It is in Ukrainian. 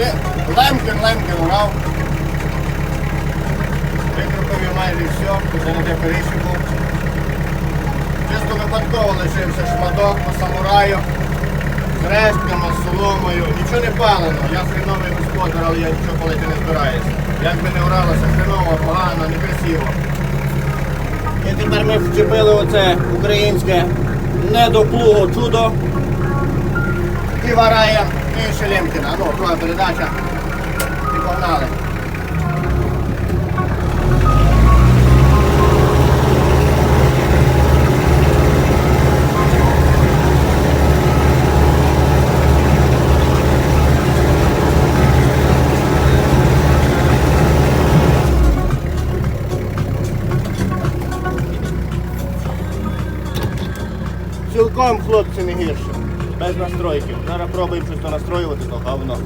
Ле- Лемкін, Лемкін грав. Викрупив майже все, не де. Чисто випадково лишився шматок по самураю. З рештками, з соломою. Нічого не палено. Я хреновий господар, але я нічого палити не збираюся. Як би не вралося, хреново, погано, некрасиво. І тепер ми вчепили оце українське недоплуго чудо. І варає і Шелемкіна. Ну, друга передача. І погнали. Цілком хлопці не гірше. Без настройки. Зараз пробуємо щось настроювати, то говно.